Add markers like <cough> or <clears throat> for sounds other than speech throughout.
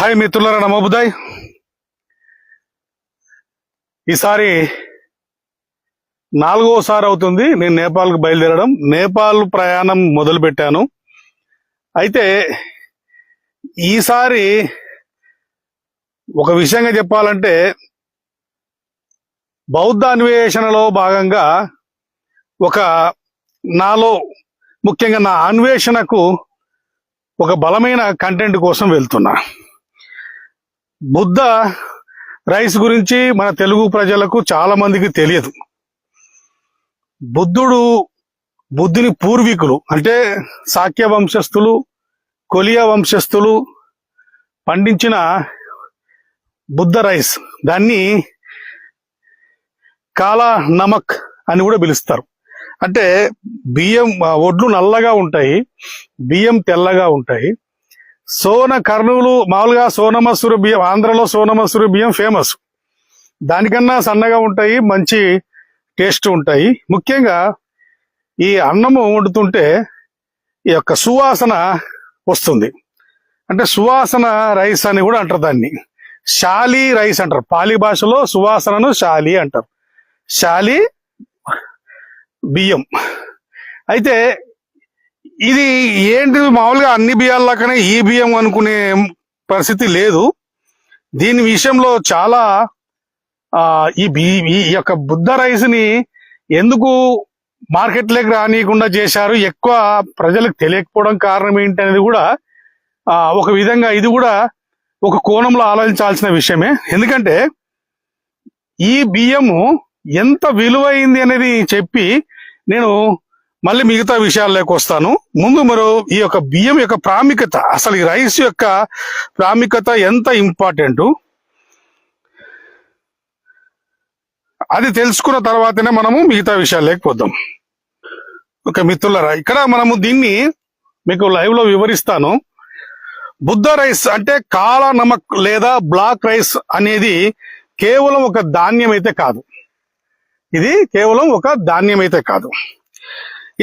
Hi మిత్రులారా నమోబుదాయ్ ఈసారి నాలుగోసారి అవుతుంది నేను నేపాల్కి బయలుదేరడం. నేపాల్ ప్రయాణం మొదలుపెట్టాను. అయితే ఈసారి ఒక విషయంగా చెప్పాలంటే బౌద్ధ అన్వేషణలో భాగంగా ఒక నాలో ముఖ్యంగా నా అన్వేషణకు ఒక బలమైన కంటెంట్ కోసం వెళ్తున్నా. బుద్ధ రైస్ గురించి మన తెలుగు ప్రజలకు చాలా మందికి తెలియదు. బుద్ధుడు బుద్ధుని పూర్వీకులు అంటే శాక్య వంశస్థులు కొలియా వంశస్థులు పండించిన బుద్ధ రైస్. దాన్ని కాలా నమక్ అని కూడా పిలుస్తారు. అంటే బియ్యం ఒడ్లు నల్లగా ఉంటాయి బియ్యం తెల్లగా ఉంటాయి. సోన కర్నూలు మామూలుగా సోనమసూరు బియ్యం ఆంధ్రలో సోనమసూరు బియ్యం ఫేమస్ దానికన్నా సన్నగా ఉంటాయి మంచి టేస్ట్ ఉంటాయి. ముఖ్యంగా ఈ అన్నము వండుతుంటే ఈ యొక్క సువాసన వస్తుంది. అంటే సువాసన రైస్ అని కూడా అంటారు దాన్ని. శాలి రైస్ అంటారు. పాలి భాషలో సువాసనను శాలి అంటారు. శాలి బియ్యం. అయితే ఇది ఏంటి? మామూలుగా అన్ని బియ్యాలకనే ఈ బియ్యం అనుకునే పరిస్థితి లేదు. దీని విషయంలో చాలా ఈ బి ఈ యొక్క బుద్ధ రైస్ని ఎందుకు మార్కెట్లోకి రానియకుండా చేశారు? ఎక్కువ ప్రజలకు తెలియకపోవడం కారణం ఏంటి అనేది కూడా ఒక విధంగా ఇది కూడా ఒక కోణంలో ఆలోచించాల్సిన విషయమే. ఎందుకంటే ఈ బియ్యము ఎంత విలువైంది అనేది చెప్పి నేను మళ్ళీ మిగతా విషయాల్లోకి వస్తాను. ముందు మీరు ఈ యొక్క బియ్యం యొక్క ప్రాముఖ్యత అసలు ఈ రైస్ యొక్క ప్రాముఖ్యత ఎంత ఇంపార్టెంట్? అది తెలుసుకున్న తర్వాతనే మనము మిగతా విషయాల్లోకి పోద్దాం ఒక మిత్రులరా ఇక్కడ మనము దీన్ని మీకు లైవ్లో వివరిస్తాను. బుద్ధ రైస్ అంటే కాలా నమక్ లేదా బ్లాక్ రైస్ అనేది కేవలం ఒక ధాన్యం అయితే కాదు. ఇది కేవలం ఒక ధాన్యం అయితే కాదు.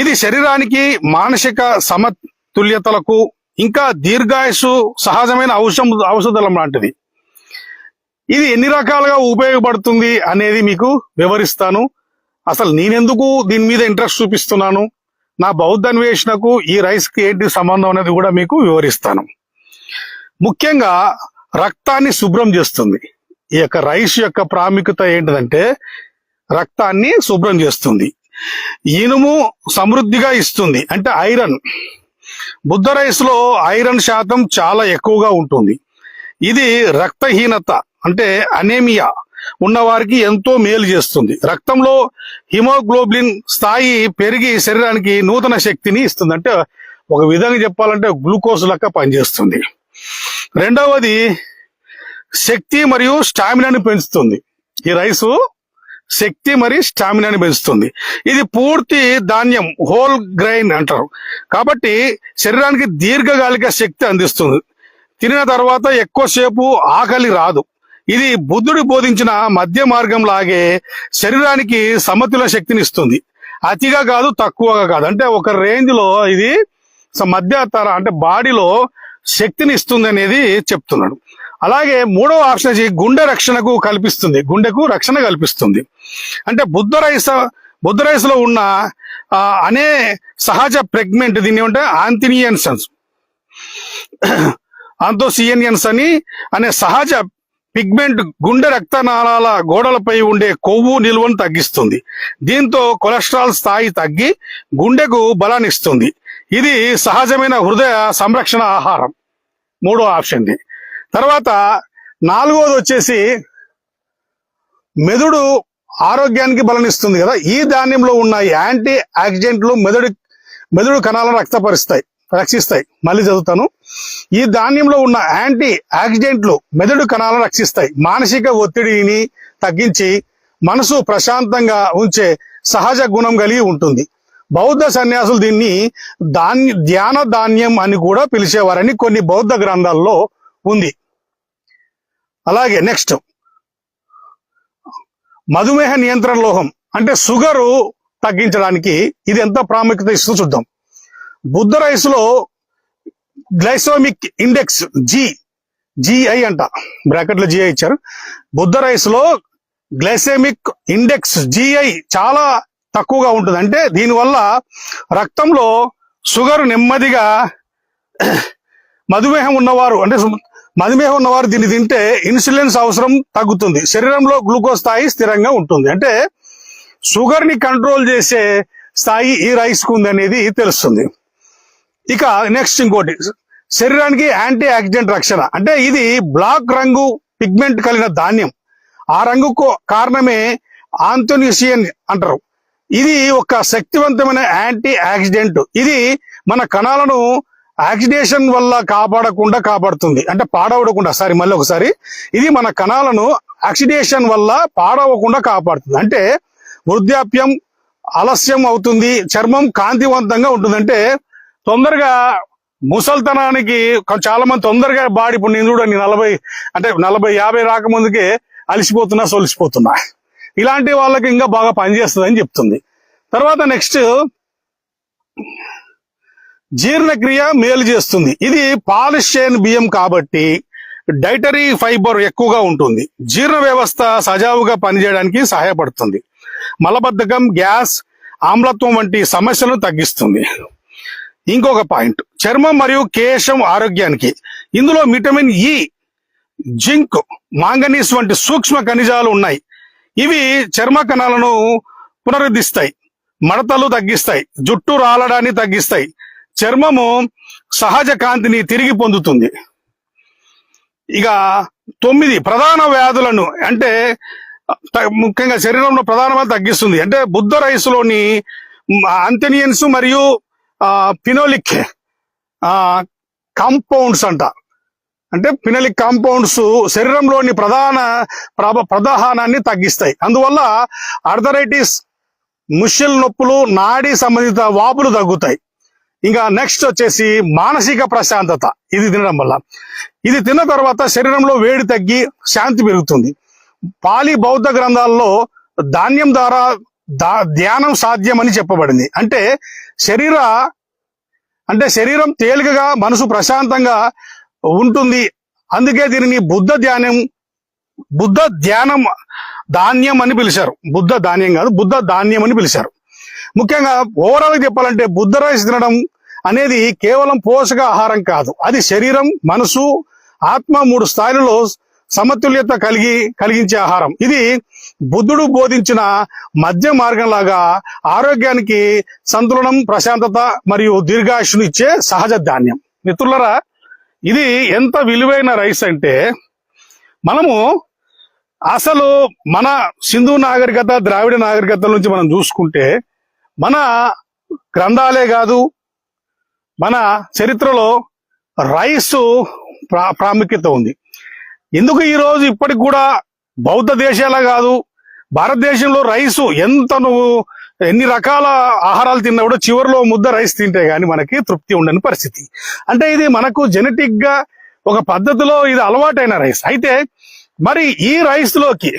ఇది శరీరానికి మానసిక సమతుల్యతలకు ఇంకా దీర్ఘాయుసు సహజమైన ఔషధం ఔషధం లాంటిది. ఇది ఎన్ని రకాలుగా ఉపయోగపడుతుంది అనేది మీకు వివరిస్తాను. అసలు నేనెందుకు దీని మీద ఇంట్రెస్ట్ చూపిస్తున్నాను? నా బౌద్ధ అన్వేషణకు ఈ రైస్కి ఏంటి సంబంధం అనేది కూడా మీకు వివరిస్తాను. ముఖ్యంగా రక్తాన్ని శుభ్రం చేస్తుంది. ఈ యొక్క రైస్ యొక్క ప్రాముఖ్యత ఏంటిదంటే రక్తాన్ని శుభ్రం చేస్తుంది. ఇనుము సమృద్ధిగా ఇస్తుంది. అంటే ఐరన్. బుద్ధ రైస్లో ఐరన్ శాతం చాలా ఎక్కువగా ఉంటుంది. ఇది రక్తహీనత అంటే అనేమియా ఉన్నవారికి ఎంతో మేలు చేస్తుంది. రక్తంలో హిమోగ్లోబిన్ స్థాయి పెరిగి శరీరానికి నూతన శక్తిని ఇస్తుంది. అంటే ఒక విధంగా చెప్పాలంటే గ్లూకోజ్ లెక్క పనిచేస్తుంది. రెండవది శక్తి మరియు స్టామినాను పెంచుతుంది. ఈ రైసు శక్తి మరియు స్టామినాని పెంచుతుంది. ఇది పూర్తి ధాన్యం హోల్ గ్రైన్ అంటారు. కాబట్టి శరీరానికి దీర్ఘకాలిక శక్తి అందిస్తుంది. తినిన తర్వాత ఎక్కువసేపు ఆకలి రాదు. ఇది బుద్ధుడు బోధించిన మధ్య మార్గం లాగే శరీరానికి సమతుల శక్తిని ఇస్తుంది. అతిగా కాదు తక్కువగా కాదు. అంటే ఒక రేంజ్లో ఇది మధ్య తర అంటే బాడీలో శక్తిని ఇస్తుంది అనేది చెప్తున్నాడు. అలాగే మూడవ ఆప్షన్ వచ్చి గుండె రక్షణకు కల్పిస్తుంది. గుండెకు రక్షణ కల్పిస్తుంది. అంటే బుద్ధ రైస్ బుద్ధ ఉన్న అనే సహజ ప్రెగ్మెంట్ దీన్ని ఏమంటే ఆంతినియన్సన్స్ ఆంతోసియనియన్స్ అని అనే సహజ పిగ్మెంట్ గుండె రక్తనాళాల గోడలపై ఉండే కొవ్వు నిల్వను తగ్గిస్తుంది. దీంతో కొలెస్ట్రాల్ స్థాయి తగ్గి గుండెకు బలాన్ని ఇస్తుంది ఇది సహజమైన హృదయ సంరక్షణ ఆహారం. మూడో ఆప్షన్ది తర్వాత నాలుగోది వచ్చేసి మెదడు ఆరోగ్యానికి బలనిస్తుంది కదా. ఈ ధాన్యంలో ఉన్న యాంటీ ఆక్సిడెంట్లు మెదడు మెదడు కణాలను రక్తపరుస్తాయి రక్షిస్తాయి. మళ్ళీ చదువుతాను. ఈ ధాన్యంలో ఉన్న యాంటీ ఆక్సిడెంట్లు మెదడు కణాలను రక్షిస్తాయి. మానసిక ఒత్తిడిని తగ్గించి మనసు ప్రశాంతంగా ఉంచే సహజ గుణం కలిగి ఉంటుంది. బౌద్ధ సన్యాసులు దీన్ని ధాన్య ధ్యాన ధాన్యం అని కూడా పిలిచేవారని కొన్ని బౌద్ధ గ్రంథాల్లో ఉంది. అలాగే నెక్స్ట్ మధుమేహ నియంత్రణ లోహం అంటే షుగరు తగ్గించడానికి ఇది ఎంత ప్రాముఖ్యత ఇస్తుందో చూద్దాం. బుద్ధ రైస్లో గ్లైసోమిక్ ఇండెక్స్ జి జిఐ అంట బ్రాకెట్లో జిఐ ఇచ్చారు. బుద్ధ రైస్లో గ్లైసెమిక్ ఇండెక్స్ జిఐ చాలా తక్కువగా ఉంటుంది. అంటే దీనివల్ల రక్తంలో షుగర్ నెమ్మదిగా మధుమేహం ఉన్నవారు అంటే మధుమేహం ఉన్నవారు దీన్ని తింటే ఇన్సులిన్స్ అవసరం తగ్గుతుంది. శరీరంలో గ్లూకోజ్ స్థాయి స్థిరంగా ఉంటుంది. అంటే షుగర్ని కంట్రోల్ చేసే స్థాయి ఈ రైస్కు ఉంది అనేది తెలుస్తుంది. ఇక నెక్స్ట్ ఇంకోటి. శరీరానికి యాంటీ ఆక్సిడెంట్ రక్షణ. అంటే ఇది బ్లాక్ రంగు పిగ్మెంట్ కలిగిన ధాన్యం. ఆ రంగుకు కారణమే ఆంథోనిసియన్ అంటారు. ఇది ఒక శక్తివంతమైన యాంటీ ఆక్సిడెంట్ ఇది మన కణాలను ఆక్సిడేషన్ వల్ల కాపాడకుండా కాపాడుతుంది. అంటే పాడవడకుండా సారీ మళ్ళీ ఒకసారి. ఇది మన కణాలను ఆక్సిడేషన్ వల్ల పాడవకుండా కాపాడుతుంది. అంటే వృద్ధాప్యం ఆలస్యం అవుతుంది చర్మం కాంతివంతంగా ఉంటుంది. అంటే తొందరగా ముసల్తనానికి చాలా మంది తొందరగా బాడీ ఇప్పుడు నేను చూడండి నలభై అంటే నలభై యాభై రాకముందుకే అలిసిపోతున్నా సొలిసిపోతున్నా. ఇలాంటి వాళ్ళకి ఇంకా బాగా పనిచేస్తుంది అని చెప్తుంది. తర్వాత నెక్స్ట్ జీర్ణక్రియ మేలు చేస్తుంది. ఇది పాలిష్ చేయని బియ్యం కాబట్టి డైటరీ ఫైబర్ ఎక్కువగా ఉంటుంది. జీర్ణ వ్యవస్థ సజావుగా పనిచేయడానికి సహాయపడుతుంది. మలబద్ధకం గ్యాస్ ఆమ్లత్వం వంటి సమస్యలను తగ్గిస్తుంది. ఇంకొక పాయింట్. చర్మం మరియు కేశం ఆరోగ్యానికి. ఇందులో విటమిన్ ఇ జింక్ మాంగనీస్ వంటి సూక్ష్మ ఖనిజాలు ఉన్నాయి. ఇవి చర్మ కణాలను పునరుద్ధిస్తాయి. మడతలు తగ్గిస్తాయి. జుట్టు రాలడాన్ని తగ్గిస్తాయి. చర్మము సహజ కాంతిని తిరిగి పొందుతుంది. ఇక తొమ్మిది ప్రధాన వ్యాధులను అంటే ముఖ్యంగా శరీరంలో ప్రధానమైన తగ్గిస్తుంది. అంటే బుద్ధ రైస్లోని అంతెనియన్స్ మరియు ఫినోలిక్ కాంపౌండ్స్ అంట. అంటే పినలిక్ కాంపౌండ్స్ శరీరంలోని ప్రధాన ప్రభ ప్రదాహానాన్ని తగ్గిస్తాయి. అందువల్ల అర్థరైటిస్ ముషిల్ నొప్పులు నాడీ సంబంధిత వాపులు తగ్గుతాయి. ఇంకా నెక్స్ట్ వచ్చేసి మానసిక ప్రశాంతత. ఇది తినడం వల్ల. ఇది తిన్న తర్వాత శరీరంలో వేడి తగ్గి శాంతి పెరుగుతుంది. పాలి బౌద్ధ గ్రంథాల్లో ధాన్యం ద్వారా దా- ధ్యానం సాధ్యమని చెప్పబడింది. అంటే శరీర అంటే శరీరం తేలికగా మనసు ప్రశాంతంగా ఉంటుంది. అందుకే దీనిని బుద్ధ ధ్యానం బుద్ధ ధ్యానం ధాన్యం అని పిలిచారు. బుద్ధ ధాన్యం కాదు బుద్ధ ధాన్యం అని పిలిచారు. ముఖ్యంగా ఓవరాల్గా చెప్పాలంటే బుద్ధ రైస్ తినడం అనేది కేవలం పోషక ఆహారం కాదు. అది శరీరం మనసు ఆత్మ మూడు స్థాయిలలో సమతుల్యత కలిగి కలిగించే ఆహారం. ఇది బుద్ధుడు బోధించిన మధ్య మార్గం లాగా ఆరోగ్యానికి సంతులనం ప్రశాంతత మరియు దీర్ఘాయుషును ఇచ్చే సహజ ధాన్యం. మిత్రులరా ఇది ఎంత విలువైన రైస్ అంటే మనము అసలు మన సింధు నాగరికత ద్రావిడ నాగరికత నుంచి మనం చూసుకుంటే మన గ్రంథాలే కాదు మన చరిత్రలో రైస్ ప్రా ప్రాముఖ్యత ఉంది. ఎందుకు ఈరోజు ఇప్పటికి కూడా బౌద్ధ దేశాలే కాదు భారతదేశంలో రైసు ఎంత నువ్వు ఎన్ని రకాల ఆహారాలు తిన్నా కూడా చివరిలో ముద్ద రైస్ తింటే కానీ మనకి తృప్తి ఉండని పరిస్థితి. అంటే ఇది మనకు జెనెటిక్గా ఒక పద్ధతిలో ఇది అలవాటైన రైస్. అయితే మరి ఈ రైస్లోకి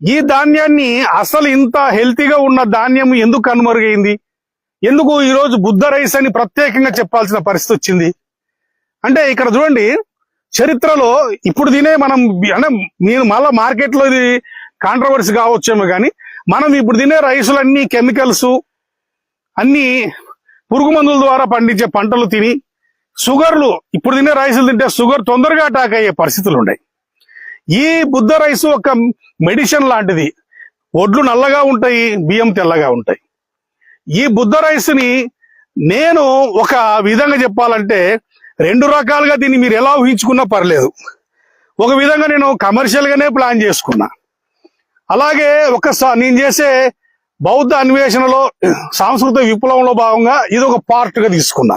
ఈ ధాన్యాన్ని అసలు ఇంత హెల్తీగా ఉన్న ధాన్యం ఎందుకు కనుమరుగైంది? ఎందుకు ఈరోజు బుద్ధ రైస్ అని ప్రత్యేకంగా చెప్పాల్సిన పరిస్థితి వచ్చింది? అంటే ఇక్కడ చూడండి చరిత్రలో ఇప్పుడు తినే మనం అంటే నేను మళ్ళీ మార్కెట్లో ఇది కాంట్రవర్సీ కావచ్చేమో కానీ మనం ఇప్పుడు తినే రైసులన్నీ కెమికల్స్ అన్నీ పురుగు మందుల ద్వారా పండించే పంటలు తిని షుగర్లు ఇప్పుడు తినే రైసులు తింటే షుగర్ తొందరగా అటాక్ అయ్యే పరిస్థితులు ఉన్నాయి. ఈ బుద్ధ రైస్ ఒక మెడిసిన్ లాంటిది. ఒడ్లు నల్లగా ఉంటాయి బియ్యం తెల్లగా ఉంటాయి. ఈ బుద్ధ రైస్ని నేను ఒక విధంగా చెప్పాలంటే రెండు రకాలుగా దీన్ని మీరు ఎలా ఊహించుకున్నా పర్లేదు. ఒక విధంగా నేను కమర్షియల్ గానే ప్లాన్ చేసుకున్నా. అలాగే ఒకసారి నేను చేసే బౌద్ధ అన్వేషణలో సాంస్కృతిక విప్లవంలో భాగంగా ఇది ఒక పార్ట్గా తీసుకున్నా.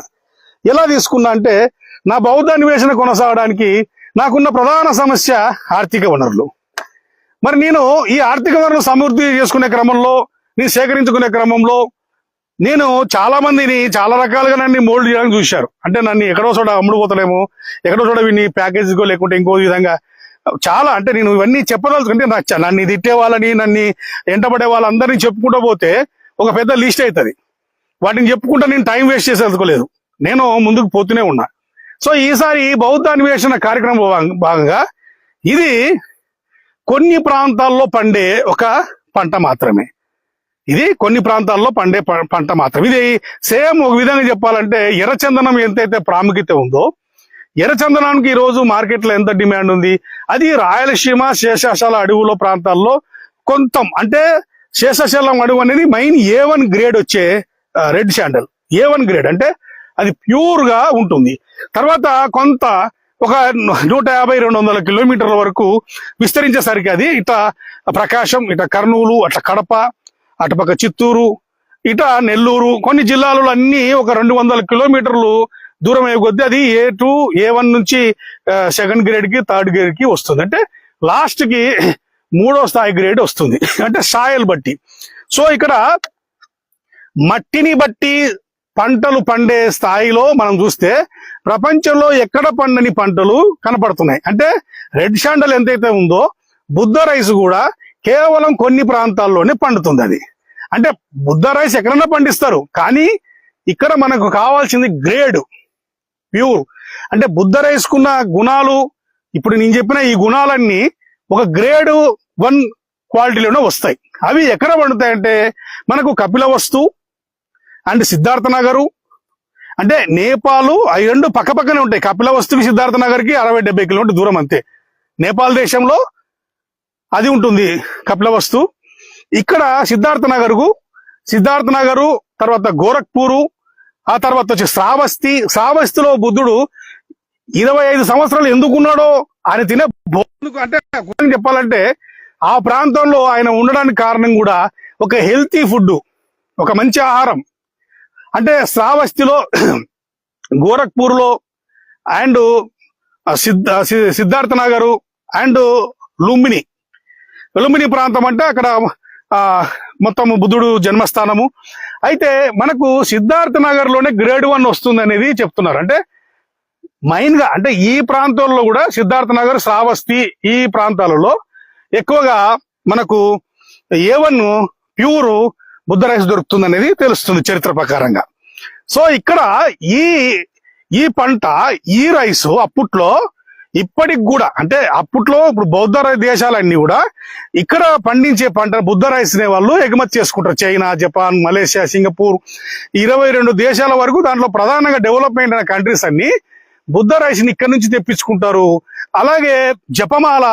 ఎలా తీసుకున్నా అంటే నా బౌద్ధ అన్వేషణ కొనసాగడానికి నాకున్న ప్రధాన సమస్య ఆర్థిక వనరులు. మరి నేను ఈ ఆర్థిక వనరులు సమృద్ధి చేసుకునే క్రమంలో నేను సేకరించుకునే క్రమంలో నేను చాలా మందిని చాలా రకాలుగా నన్ను మోల్డ్ చేయడానికి చూశారు. అంటే నన్ను ఎక్కడో చోట అమ్ముడుపోతలేమో ఎక్కడో చోట వీడిని ప్యాకేజీకో లేకుంటే ఇంకో విధంగా. చాలా అంటే నేను ఇవన్నీ చెప్పదలుచుకుంటే నచ్చా నన్ను తిట్టే వాళ్ళని నన్ను ఎంటబడే వాళ్ళందరినీ చెప్పుకుంటూ పోతే ఒక పెద్ద లిస్ట్ అవుతుంది వాటిని చెప్పుకుంటా నేను టైం వేస్ట్ చేసేందుకోలేదు నేను ముందుకు పోతూనే ఉన్నా. సో ఈసారి బౌద్ధ అన్వేషణ కార్యక్రమం భాగంగా ఇది కొన్ని ప్రాంతాల్లో పండే ఒక పంట మాత్రమే. ఇది కొన్ని ప్రాంతాల్లో పండే ప- పంట మాత్రం. ఇది సేమ్ ఒక విధంగా చెప్పాలంటే ఎర్రచందనం ఎంతైతే ప్రాముఖ్యత ఉందో ఎర్రచందనానికి ఈ రోజు ఎంత డిమాండ్ ఉంది? అది రాయలసీమ శేషాచల అడవుల ప్రాంతాల్లో కొంత అంటే శేషాచలం అడవు అనేది మెయిన్ ఏ వన్ గ్రేడ్ వచ్చే red sandal. A one grade అంటే అది ప్యూర్గా ఉంటుంది. తర్వాత కొంత ఒక నూట యాభై రెండు వందల కిలోమీటర్ల వరకు విస్తరించేసరికి అది ఇట్లా ప్రకాశం ఇట్లా కర్నూలు అట్లా కడప అటుపక్క చిత్తూరు ఇట నెల్లూరు కొన్ని జిల్లాలలో అన్ని ఒక రెండు వందల కిలోమీటర్లు దూరం అయ్యే కొద్దీ అది ఏ టూ ఏ వన్ నుంచి సెకండ్ గ్రేడ్కి థర్డ్ గ్రేడ్కి వస్తుంది. అంటే లాస్ట్కి మూడో స్థాయి గ్రేడ్ వస్తుంది. అంటే సాయల్ బట్టి. సో ఇక్కడ మట్టిని బట్టి పంటలు పండే స్థాయిలో మనం చూస్తే ప్రపంచంలో ఎక్కడ పండని పంటలు కనపడుతున్నాయి. అంటే రెడ్ షాండల్ ఎంతైతే ఉందో బుద్ధ రైస్ కూడా కేవలం కొన్ని ప్రాంతాల్లోనే పండుతుంది అది. అంటే బుద్ధ రైస్ ఎక్కడైనా పండిస్తారు కానీ ఇక్కడ మనకు కావాల్సింది గ్రేడ్ ప్యూర్. అంటే బుద్ధ రైస్కున్న గుణాలు ఇప్పుడు నేను చెప్పిన ఈ గుణాలన్నీ ఒక గ్రేడ్ వన్ క్వాలిటీలోనే వస్తాయి. అవి ఎక్కడ పండుతాయంటే మనకు కపిలవస్తు అండ్ సిద్ధార్థ నగరు. అంటే నేపాల్ అవి రెండు పక్క పక్కనే ఉంటాయి కపిలవస్తుకి సిద్ధార్థ నగర్కి అరవై డెబ్బై కిలోమీటర్ దూరం అంతే. నేపాల్ దేశంలో అది ఉంటుంది కపిలవస్తు. ఇక్కడ సిద్ధార్థ నగర్కు సిద్ధార్థ నగరు తర్వాత గోరఖ్పూరు ఆ తర్వాత వచ్చి శ్రావస్తి. శ్రావస్తిలో బుద్ధుడు ఇరవై ఐదు సంవత్సరాలు ఎందుకున్నాడో ఆయన తినే భోజనం అంటే చెప్పాలంటే ఆ ప్రాంతంలో ఆయన ఉండడానికి కారణం కూడా ఒక హెల్తీ ఫుడ్ ఒక మంచి ఆహారం. అంటే శ్రావస్తిలో గోరఖ్పూర్లో అండ్ సిద్ధ సి- సిద్ధార్థ నగరు అండ్ లుంబిని. లుంబిని ప్రాంతం అంటే అక్కడ మొత్తం బుద్ధుడు జన్మస్థానము. అయితే మనకు సిద్ధార్థ నగర్లోనే గ్రేడ్ వన్ వస్తుంది అనేది చెప్తున్నారు. అంటే మైన్గా అంటే ఈ ప్రాంతంలో కూడా సిద్ధార్థ నగర్ శ్రావస్తి ఈ ప్రాంతాలలో ఎక్కువగా మనకు A one pure Buddha rice దొరుకుతుంది అనేది తెలుస్తుంది చరిత్ర ప్రకారంగా. సో ఇక్కడ ఈ ఈ పంట ఈ రైస్ అప్పట్లో ఇప్పటికి కూడా అంటే అప్పట్లో ఇప్పుడు బౌద్ధ రై- దేశాలన్నీ కూడా ఇక్కడ పండించే పంట బుద్ధ రైస్ అనే వాళ్ళు ఎగుమతి చేసుకుంటారు. చైనా జపాన్ మలేషియా సింగపూర్ ఇరవై రెండు దేశాల వరకు దాంట్లో ప్రధానంగా డెవలప్మెంట్ అయిన కంట్రీస్ అన్ని బుద్ధ రైస్ని ఇక్కడ నుంచి తెప్పించుకుంటారు. అలాగే జపమాల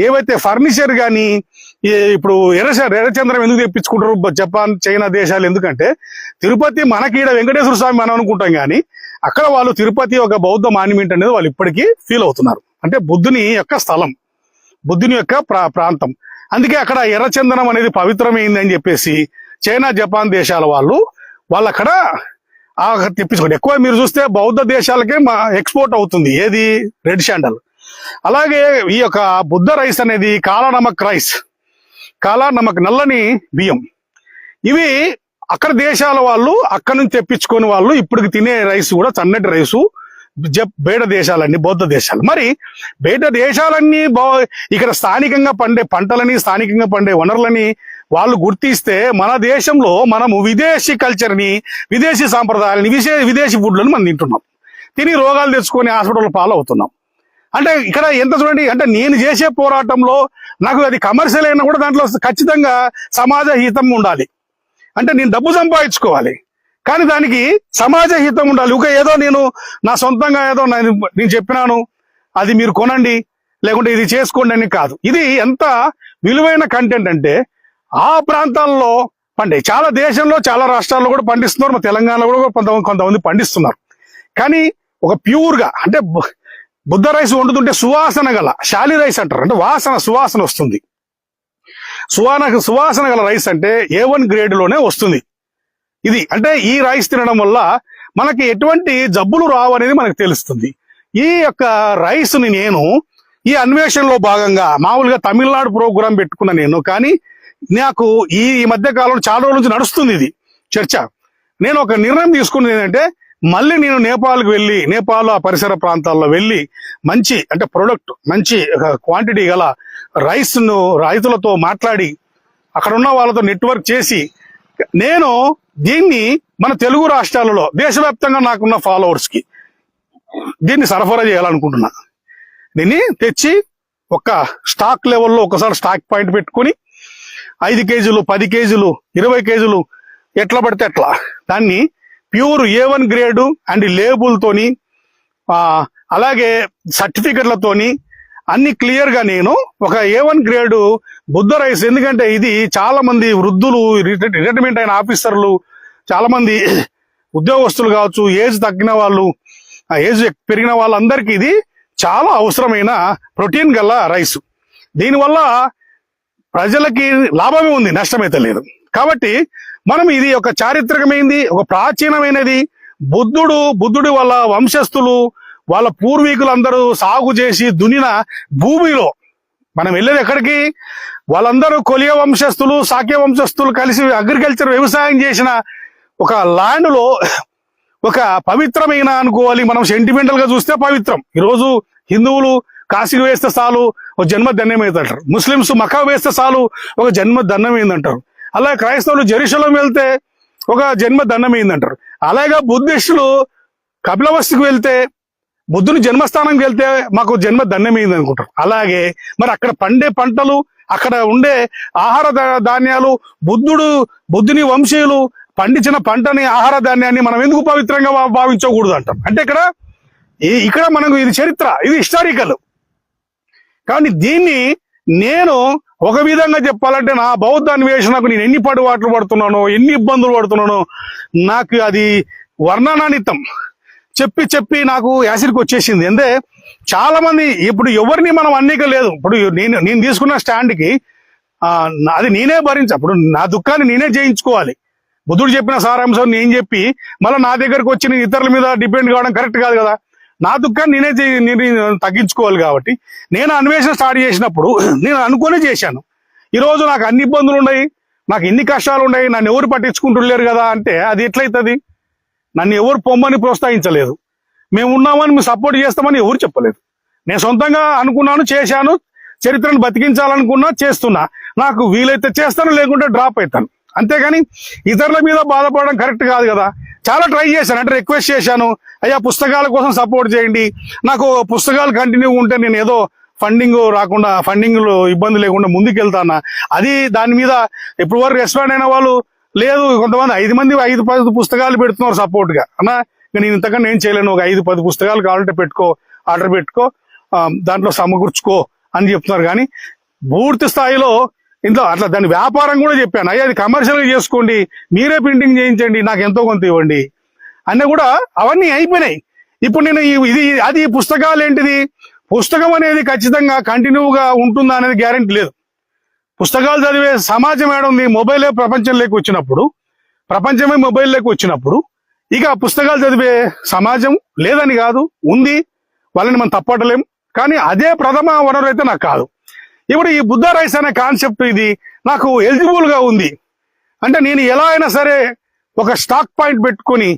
ఏవైతే ఫర్నిచర్ కానీ ఇప్పుడు ఎర్ర ఎర్రచంద్రం ఎందుకు తెప్పించుకుంటారు? జపాన్ చైనా దేశాలు ఎందుకంటే తిరుపతి మనకి ఈడ వెంకటేశ్వర స్వామి మనం అనుకుంటాం కానీ అక్కడ వాళ్ళు తిరుపతి ఒక బౌద్ధ మాన్యుమెంట్ అనేది వాళ్ళు ఇప్పటికీ ఫీల్ అవుతున్నారు. అంటే బుద్ధుని యొక్క స్థలం బుద్ధుని యొక్క ప్రా- ప్రాంతం. అందుకే అక్కడ ఎర్రచందనం అనేది పవిత్రమైంది అని చెప్పేసి చైనా జపాన్ దేశాల వాళ్ళు వాళ్ళు అక్కడ తెప్పించుకోండి ఎక్కువ మీరు చూస్తే బౌద్ధ దేశాలకే మా ఎక్స్పోర్ట్ అవుతుంది. ఏది? Red sandal. అలాగే ఈ యొక్క బుద్ధ రైస్ అనేది కాలా నమక్ రైస్. కాలా నమక్ నల్లని బియ్యం. ఇవి అక్కడ దేశాల వాళ్ళు అక్కడ నుంచి తెప్పించుకొని వాళ్ళు ఇప్పుడు తినే రైస్ కూడా చన్నటి రైసు. జప్ బయట దేశాలన్నీ బౌద్ధ దేశాలు. మరి బయట దేశాలన్నీ బా- ఇక్కడ స్థానికంగా పండే పంటలని స్థానికంగా పండే వనరులని వాళ్ళు గుర్తిస్తే మన దేశంలో మనము విదేశీ కల్చర్ని విదేశీ సాంప్రదాయాలని విశే విదేశీ ఫుడ్లను మనం తింటున్నాం. తిని రోగాలు తెచ్చుకొని హాస్పిటల్ పాలవుతున్నాం. అంటే ఇక్కడ ఎంత చూడండి అంటే నేను చేసే పోరాటంలో నాకు అది కమర్షియల్ అయినా కూడా దాంట్లో ఖచ్చితంగా సమాజ హితం ఉండాలి. అంటే నేను డబ్బు సంపాదించుకోవాలి. కానీ దానికి సమాజ హితం ఉండాలి. ఒక ఏదో నేను నా సొంతంగా ఏదో నేను చెప్పినాను అది మీరు కొనండి లేకుంటే ఇది చేసుకోండి అని కాదు. ఇది ఎంత విలువైన కంటెంట్ అంటే ఆ ప్రాంతాల్లో పండే చాలా దేశంలో చాలా రాష్ట్రాల్లో కూడా పండిస్తున్నారు. మా తెలంగాణలో కూడా కొంతమంది కొంతమంది పండిస్తున్నారు. కానీ ఒక ప్యూర్గా అంటే బుద్ధ రైస్ వండుతుంటే సువాసన గల శాలి రైస్ అంటారు. అంటే వాసన సువాసన వస్తుంది. సువాన సువాసన గల రైస్ అంటే ఏ వన్ గ్రేడ్లోనే వస్తుంది. ఇది అంటే ఈ రైస్ తినడం వల్ల మనకి ఎటువంటి జబ్బులు రావు అనేది మనకు తెలుస్తుంది. ఈ యొక్క రైస్ని నేను ఈ అన్వేషణలో భాగంగా మామూలుగా తమిళనాడు ప్రోగ్రాం పెట్టుకున్న నేను కానీ నాకు ఈ ఈ మధ్య కాలంలో చాలా రోజుల నుంచి నడుస్తుంది ఇది చర్చ. నేను ఒక నిర్ణయం తీసుకున్నది ఏంటంటే మళ్ళీ నేను నేపాల్కి వెళ్ళి నేపాల్ ఆ పరిసర ప్రాంతాల్లో వెళ్ళి మంచి అంటే ప్రొడక్ట్ మంచి క్వాంటిటీ గల రైస్ను రైతులతో మాట్లాడి అక్కడ ఉన్న వాళ్ళతో నెట్వర్క్ చేసి నేను దీన్ని మన తెలుగు రాష్ట్రాలలో దేశవ్యాప్తంగా నాకున్న ఫాలోవర్స్కి దీన్ని సరఫరా చేయాలనుకుంటున్నా. దీన్ని తెచ్చి ఒక స్టాక్ లెవెల్లో ఒకసారి స్టాక్ పాయింట్ పెట్టుకొని ఐదు కేజీలు పది కేజీలు ఇరవై కేజీలు ఎట్లా పడితే అట్లా దాన్ని pure A one grade and లేబుల్తోని అలాగే సర్టిఫికెట్లతోని అన్ని క్లియర్గా నేను ఒక ఏ వన్ గ్రేడ్ బుద్ధ రైస్. ఎందుకంటే ఇది చాలా మంది వృద్ధులు రిటైర్మెంట్ అయిన ఆఫీసర్లు చాలా మంది ఉద్యోగస్తులు కావచ్చు ఏజ్ తగ్గిన వాళ్ళు ఆ ఏజ్ పెరిగిన వాళ్ళందరికీ ఇది చాలా అవసరమైన ప్రోటీన్ గల రైస్. దీనివల్ల ప్రజలకి లాభమే ఉంది నష్టమైతే లేదు. కాబట్టి మనం ఇది ఒక చారిత్రకమైనది ఒక ప్రాచీనమైనది. బుద్ధుడు బుద్ధుడి వాళ్ళ వంశస్థులు వాళ్ళ పూర్వీకులందరూ సాగు చేసి దున్నిన భూమిలో. మనం వెళ్ళేది ఎక్కడికి? వాళ్ళందరూ కొలియ వంశస్థులు సాక్య వంశస్థులు కలిసి అగ్రికల్చర్ వ్యవసాయం చేసిన ఒక ల్యాండ్లో ఒక పవిత్రమైన అనుకోవాలి. మనం సెంటిమెంటల్గా చూస్తే పవిత్రం. ఈరోజు హిందువులు కాశీకి వేస్తే చాలు ఒక జన్మ ధన్యమైందంటారు. ముస్లింస్ మకా వేస్తే చాలు ఒక జన్మ ధన్యమైందంటారు. అలాగే క్రైస్తవులు జెరూసలం వెళ్తే ఒక జన్మ దండమైందంటారు. అలాగే బుద్ధిస్టులు కపిలవస్తుకు వెళ్తే బుద్ధుని జన్మస్థానంకి వెళ్తే మాకు జన్మ దండమైంది అనుకుంటారు అలాగే మరి అక్కడ పండే పంటలు అక్కడ ఉండే ఆహార ధాన్యాలు బుద్ధుడు బుద్ధుని వంశీయులు పండించిన పంటని ఆహార ధాన్యాన్ని మనం ఎందుకు పవిత్రంగా భావించకూడదు అంటాం అంటే ఇక్కడ ఇక్కడ మనకు ఇది చరిత్ర ఇది హిస్టారికల్. కానీ దీన్ని నేను ఒక విధంగా చెప్పాలంటే నా బౌద్ధ అన్వేషణకు నేను ఎన్ని పడుబాట్లు పడుతున్నానో ఎన్ని ఇబ్బందులు పడుతున్నానో నాకు అది వర్ణనానితం చెప్పి చెప్పి నాకు యాసిడ్కి వచ్చేసింది. అంటే చాలా మంది ఇప్పుడు ఎవరిని మనం అన్నిక లేదు. ఇప్పుడు నేను నేను తీసుకున్న స్టాండ్కి అది నేనే భరించ అప్పుడు నా దుఃఖాన్ని నేనే చేయించుకోవాలి బుద్ధుడు చెప్పిన సారాంశం నేను చెప్పి మళ్ళీ నా దగ్గరకు వచ్చి ఇతరుల మీద డిపెండ్ కావడం కరెక్ట్ కాదు కదా. నా దుఃఖాన్ని నేనే చే- నేను తగ్గించుకోవాలి కాబట్టి నేను అన్వేషణ స్టార్ట్ చేసినప్పుడు <clears throat> నేను అనుకునే చేశాను. ఈరోజు నాకు అన్ని ఇబ్బందులు ఉన్నాయి నాకు ఎన్ని కష్టాలు ఉన్నాయి నన్ను ఎవరు పట్టించుకుంటులేరు కదా అంటే అది ఎట్లయితుంది? నన్ను ఎవరు పొమ్మని ప్రోత్సహించలేదు. మేము ఉన్నామని మేము సపోర్ట్ చేస్తామని ఎవరు చెప్పలేదు. నేను సొంతంగా అనుకున్నాను చేశాను చరిత్రను బతికించాలనుకున్నా చేస్తున్నా. నాకు వీలైతే చేస్తాను లేకుంటే డ్రాప్ అవుతాను అంతేగాని ఇతరుల మీద బాధపడడం కరెక్ట్ కాదు కదా. చాలా ట్రై చేశాను అంటే రిక్వెస్ట్ చేశాను. అయ్యా పుస్తకాల కోసం సపోర్ట్ చేయండి. నాకు పుస్తకాలు కంటిన్యూ ఉంటే నేను ఏదో ఫండింగ్ రాకుండా ఫండింగ్లో ఇబ్బంది లేకుండా ముందుకెళ్తానా. అది దాని మీద ఇప్పుడు వరకు రెస్పాండ్ అయిన వాళ్ళు లేదు. కొంతమంది ఐదు మంది ఐదు పది పుస్తకాలు పెడుతున్నారు సపోర్ట్గా నేను ఇంతకన్నా నేను చేయలేను. ఒక ఐదు పది పుస్తకాలు కావాలంటే పెట్టుకో ఆర్డర్ పెట్టుకో దాంట్లో సమకూర్చుకో అని చెప్తున్నారు. కానీ పూర్తి స్థాయిలో ఇంట్లో అట్లా దాని వ్యాపారం కూడా చెప్పాను. అయ్యా అది కమర్షియల్గా చేసుకోండి. మీరే ప్రింటింగ్ చేయించండి. నాకు ఎంతో కొంత ఇవ్వండి. అన్నీ కూడా అవన్నీ అయిపోయినాయి. ఇప్పుడు నేను ఇది అది పుస్తకాలు ఏంటిది? పుస్తకం అనేది ఖచ్చితంగా కంటిన్యూగా ఉంటుందా అనేది గ్యారంటీ లేదు. పుస్తకాలు చదివే సమాజం ఏడ ఉంది మొబైలే ప్రపంచంలోకి వచ్చినప్పుడు ప్రపంచమే మొబైల్లోకి వచ్చినప్పుడు ఇక పుస్తకాలు చదివే సమాజం లేదని కాదు ఉంది. వాళ్ళని మనం తప్పటలేం. కానీ అదే ప్రథమ వనరు అయితే నాకు కాదు. ఇప్పుడు ఈ బుద్ధ రైస్ అనే కాన్సెప్ట్ ఇది నాకు ఎలిజిబుల్గా ఉంది. అంటే నేను ఎలా అయినా సరే ఒక స్టాక్ పాయింట్ పెట్టుకొని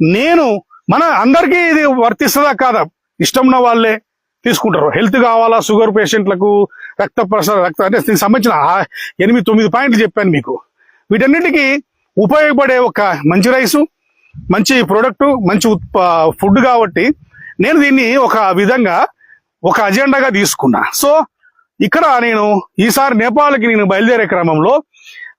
నేను మన అందరికీ ఇది వర్తిస్తుందా కాదా? ఇష్టం ఉన్న వాళ్ళే తీసుకుంటారు. హెల్త్ కావాలా? షుగర్ పేషెంట్లకు రక్త ప్రసర రక్త అంటే దీనికి సంబంధించిన ఎనిమిది తొమ్మిది పాయింట్లు చెప్పాను మీకు. వీటన్నిటికీ ఉపయోగపడే ఒక మంచి రైసు మంచి ప్రోడక్ట్ మంచి ఫుడ్ కాబట్టి నేను దీన్ని ఒక విధంగా ఒక అజెండాగా తీసుకున్నా. సో ఇక్కడ నేను ఈసారి నేపాల్కి నేను బయలుదేరే క్రమంలో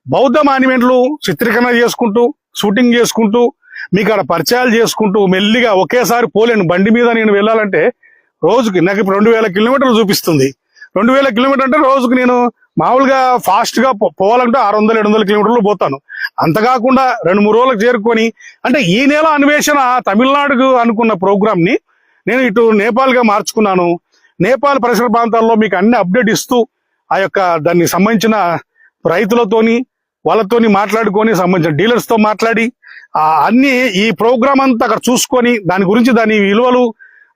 బౌద్ధ మాన్యుమెంట్లు చిత్రీకరణ చేసుకుంటూ షూటింగ్ చేసుకుంటూ మీకు అక్కడ పరిచయాలు చేసుకుంటూ మెల్లిగా ఒకేసారి పోలేను. బండి మీద నేను వెళ్ళాలంటే రోజుకి నాకు ఇప్పుడు రెండు వేల కిలోమీటర్లు చూపిస్తుంది. రెండు వేల కిలోమీటర్ అంటే రోజుకి నేను మామూలుగా ఫాస్ట్గా పో- పోవాలంటే ఆరు వందల ఏడు వందల కిలోమీటర్లు పోతాను. అంతకాకుండా రెండు మూడు రోజులకు చేరుకొని అంటే ఈ నెల అన్వేషణ తమిళనాడుకు అనుకున్న ప్రోగ్రామ్ని నేను ఇటు నేపాల్గా మార్చుకున్నాను. నేపాల్ పరిసర ప్రాంతాల్లో మీకు అన్ని అప్డేట్ ఇస్తూ ఆ యొక్క దానికి సంబంధించిన రైతులతోని వాళ్ళతోని మాట్లాడుకొని సంబంధించిన డీలర్స్తో మాట్లాడి అన్ని ఈ ప్రోగ్రామ్ అంతా అక్కడ చూసుకొని దాని గురించి దాని విలువలు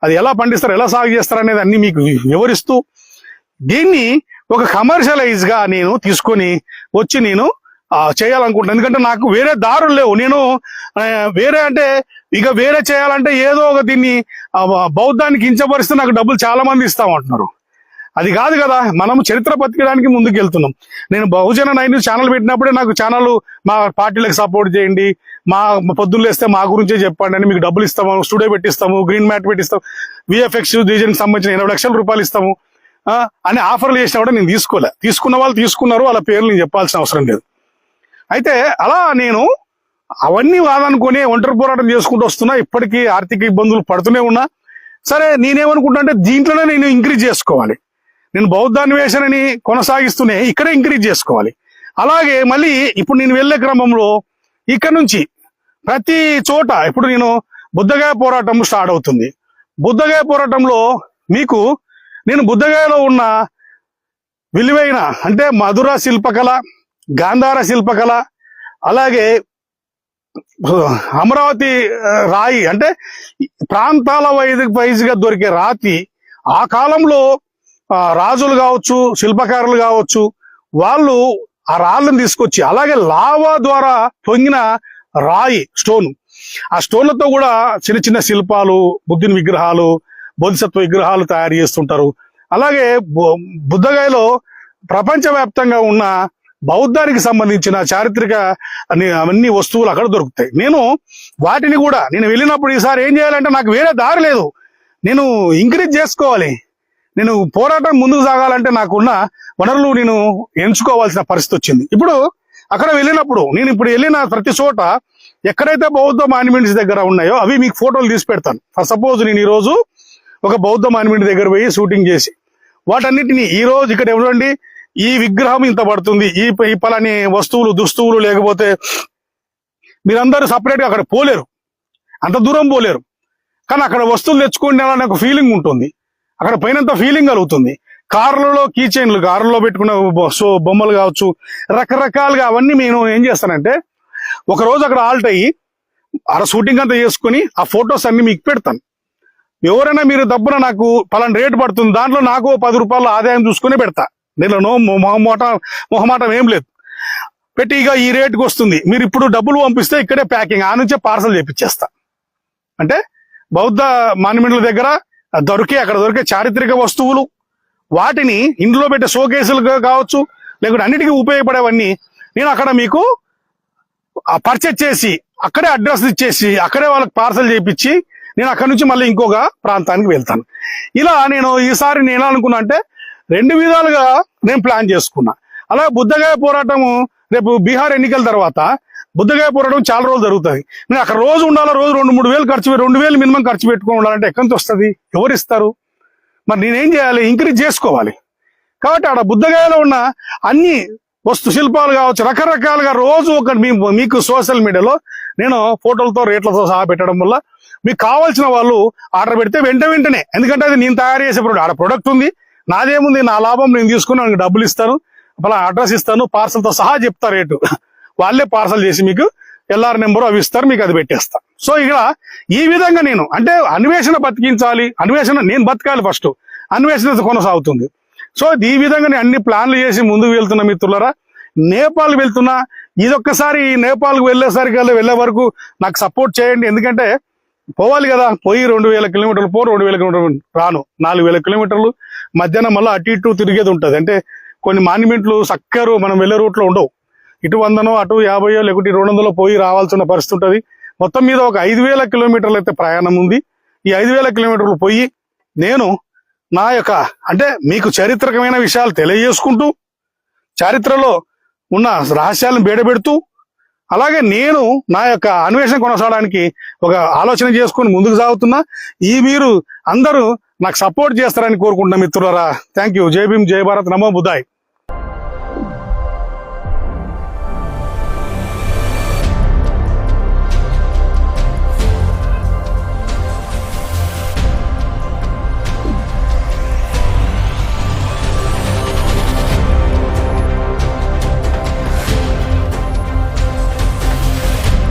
అది ఎలా పండిస్తారు ఎలా సాగు చేస్తారు అనేది అన్ని మీకు వివరిస్తూ దీన్ని ఒక కమర్షియలైజ్గా నేను తీసుకొని వచ్చి నేను చేయాలనుకుంటున్నాను. ఎందుకంటే నాకు వేరే దారులు లేవు. నేను వేరే అంటే ఇక వేరే చేయాలంటే ఏదో ఒక దీన్ని బౌద్ధానికి కించపరిస్తే నాకు డబ్బులు చాలా మంది ఇస్తామంటున్నారు. అది కాదు కదా మనం చరిత్ర బతికడానికి ముందుకు వెళ్తున్నాం నేను బహుజన నైన్ ఛానల్ పెట్టినప్పుడే నాకు ఛానల్ మా పార్టీలకు సపోర్ట్ చేయండి మా మా పొద్దున్న మా గురించే చెప్పండి అని మీకు డబ్బులు ఇస్తాము స్టూడియో పెట్టిస్తాము గ్రీన్ మ్యాట్ పెట్టిస్తాము విఎఫ్ఎక్స్ డిజైన్కి సంబంధించిన ఎనభై లక్షల రూపాయలు ఇస్తాము అని ఆఫర్లు చేసినా కూడా నేను తీసుకోలే. తీసుకున్న వాళ్ళు తీసుకున్నారు వాళ్ళ పేర్లు నేను చెప్పాల్సిన అవసరం లేదు. అయితే అలా నేను అవన్నీ వాదనుకొని ఒంటరి పోరాటం చేసుకుంటూ వస్తున్నా. ఇప్పటికీ ఆర్థిక ఇబ్బందులు పడుతూనే ఉన్నా. సరే నేనేమనుకుంటా అంటే దీంట్లోనే నేను ఇంక్రీజ్ చేసుకోవాలి. నేను బౌద్ధాన్వేషణని కొనసాగిస్తూనే ఇక్కడే ఇంక్రీజ్ చేసుకోవాలి. అలాగే మళ్ళీ ఇప్పుడు నేను వెళ్ళే క్రమంలో ఇక్కడ నుంచి ప్రతి చోట ఇప్పుడు నేను బుద్ధగాయ పోరాటం స్టార్ట్ అవుతుంది. బుద్ధగాయ పోరాటంలో మీకు నేను బుద్ధగాయలో ఉన్న విలువైన అంటే మధుర శిల్పకళ గాంధార శిల్పకళ అలాగే అమరావతి రాయి అంటే ప్రాంతాల వైజ్ వైజుగా దొరికే రాతి ఆ కాలంలో రాజులు కావచ్చు శిల్పకారులు కావచ్చు వాళ్ళు ఆ రాళ్ళని తీసుకొచ్చి అలాగే లావా ద్వారా పొంగిన రాయి స్టోన్. ఆ స్టోన్లతో కూడా చిన్న చిన్న శిల్పాలు బుద్ధుని విగ్రహాలు బోధిసత్వ విగ్రహాలు తయారు చేస్తుంటారు. అలాగే బు- బుద్ధగాయలో ప్రపంచవ్యాప్తంగా ఉన్న బౌద్ధానికి సంబంధించిన చారిత్రక అన్ని అవన్నీ వస్తువులు అక్కడ దొరుకుతాయి. నేను వాటిని కూడా నేను వెళ్ళినప్పుడు ఈసారి ఏం చేయాలంటే నాకు వేరే దారి లేదు. నేను ఇంక్రీజ్ చేసుకోవాలి. నేను పోరాటం ముందుకు సాగాలంటే నాకున్న వనరులు నేను ఎంచుకోవాల్సిన పరిస్థితి వచ్చింది. ఇప్పుడు అక్కడ వెళ్ళినప్పుడు నేను ఇప్పుడు వెళ్ళిన ప్రతి చోట ఎక్కడైతే బౌద్ధ మాన్యుమెంట్స్ దగ్గర ఉన్నాయో అవి మీకు ఫోటోలు తీసి పెడతాను. ఫర్ సపోజ్ నేను ఈ రోజు ఒక బౌద్ధ మాన్యుమెంట్ దగ్గర పోయి షూటింగ్ చేసి వాటన్నిటిని ఈ రోజు ఇక్కడ ఎవరండి? ఈ విగ్రహం ఇంత పడుతుంది ఈ ప- ఈ పలాని వస్తువులు దుస్తువులు లేకపోతే మీరందరూ సపరేట్గా అక్కడ పోలేరు. అంత దూరం పోలేరు. కానీ అక్కడ వస్తువులు తెచ్చుకోండి అనే ఒక ఫీలింగ్ ఉంటుంది. అక్కడ పైనంత ఫీలింగ్ కలుగుతుంది. కార్లలో కీ చైన్లు కారులో పెట్టుకున్న బొ- సో బొమ్మలు కావచ్చు రకరకాలుగా అవన్నీ నేను ఏం చేస్తానంటే ఒక రోజు అక్కడ ఆల్ట్ అయ్యి అక్కడ షూటింగ్ అంతా చేసుకుని ఆ ఫొటోస్ అన్ని మీకు పెడతాను. ఎవరైనా మీరు దబ్బున నాకు పలానా రేటు పడుతుంది దాంట్లో నాకు పది రూపాయల ఆదాయం చూసుకుని పెడతా. దీనిలో మొ- మొహమాట మొహమాటం ఏం లేదు. పెట్టి ఇక ఈ రేటుకి వస్తుంది. మీరు ఇప్పుడు డబ్బులు పంపిస్తే ఇక్కడే ప్యాకింగ్ ఆ నుంచే పార్సల్ చేపించేస్తా అంటే బౌద్ధ మాన్యుమెంట్ల దగ్గర దొరికే అక్కడ దొరికే చారిత్రక వస్తువులు వాటిని ఇంట్లో పెట్టే షోకేసులు కావచ్చు లేకుంటే అన్నిటికీ ఉపయోగపడేవన్నీ నేను అక్కడ మీకు పర్చేజ్ చేసి అక్కడే అడ్రస్ ఇచ్చేసి అక్కడే వాళ్ళకి పార్సల్ చేయించి నేను అక్కడి నుంచి మళ్ళీ ఇంకొక ప్రాంతానికి వెళ్తాను. ఇలా నేను ఈసారి నేను అనుకున్నా అంటే రెండు విధాలుగా నేను ప్లాన్ చేసుకున్నా. అలా బుద్ధగాయ పోరాటము రేపు బీహార్ ఎన్నికల తర్వాత బుద్ధగాయ పోరాటం చాలా రోజులు జరుగుతుంది నేను అక్కడ రోజు ఉండాలా? రోజు రెండు మూడు వేలు ఖర్చు రెండు వేలు మినిమం ఖర్చు పెట్టుకుని ఉండాలంటే ఎక్కడి నుంచి వస్తుంది? ఎవరు ఇస్తారు? మరి నేనేం చేయాలి? ఇంక్రీజ్ చేసుకోవాలి. కాబట్టి ఆడ బుద్ధగాయలో ఉన్న అన్ని వస్తు శిల్పాలు కావచ్చు రకరకాలుగా రోజు ఒక మీకు సోషల్ మీడియాలో నేను ఫోటోలతో రేట్లతో సహా పెట్టడం వల్ల మీకు కావాల్సిన వాళ్ళు ఆర్డర్ పెడితే వెంట వెంటనే ఎందుకంటే అది నేను తయారు చేసే ప్రొడక్ట్. ఆడ ప్రొడక్ట్ ఉంది. నాదేముంది? నా లాభం నేను తీసుకుని వాళ్ళకి డబ్బులు ఇస్తాను అలా అడ్రస్ ఇస్తాను పార్సల్తో సహా చెప్తా రేటు. వాళ్ళే పార్సల్ చేసి మీకు ఎల్ఆర్ నెంబర్ అవి ఇస్తారు మీకు అది పెట్టేస్తా. సో ఇక ఈ విధంగా నేను అంటే అన్వేషణ బతికించాలి అన్వేషణ నేను బతకాలి ఫస్ట్ అన్వేషణ కొనసాగుతుంది. సో ఈ విధంగా నేను అన్ని ప్లాన్లు చేసి ముందుకు వెళ్తున్న మిత్రులరా. నేపాల్ వెళ్తున్నా ఇదొక్కసారి నేపాల్కి వెళ్ళేసరికి వెళ్ళే వరకు నాకు సపోర్ట్ చేయండి. ఎందుకంటే పోవాలి కదా పోయి రెండు వేల కిలోమీటర్లు పో రెండు వేల కిలోమీటర్లు రాను. నాలుగు వేల కిలోమీటర్లు మధ్యాహ్నం మళ్ళీ అటు ఇటు తిరిగేది ఉంటుంది. అంటే కొన్ని మాన్యుమెంట్లు సక్కరు మనం వెళ్ళే రూట్లో ఉండవు. ఇటు వందనో అటు యాభైయో లేకుంటే రెండు వందలో పోయి రావాల్సిన పరిస్థితి ఉంటుంది. మొత్తం మీద ఒక ఐదు వేల కిలోమీటర్లు అయితే ప్రయాణం ఉంది. ఈ ఐదు వేల కిలోమీటర్లు పోయి నేను నా యొక్క అంటే మీకు చారిత్రకమైన విషయాలు తెలియజేసుకుంటూ చారిత్రలో ఉన్న రహస్యాలను బేడబెడుతూ అలాగే నేను నా యొక్క అన్వేషణ కొనసాగడానికి ఒక ఆలోచన చేసుకొని ముందుకు సాగుతున్నా. ఈ మీరు అందరూ నాకు సపోర్ట్ చేస్తారని కోరుకుంటున్నా మిత్రులరా. థ్యాంక్ యూ జై భీమ్ జై భారత్. నమో బుధాయ్.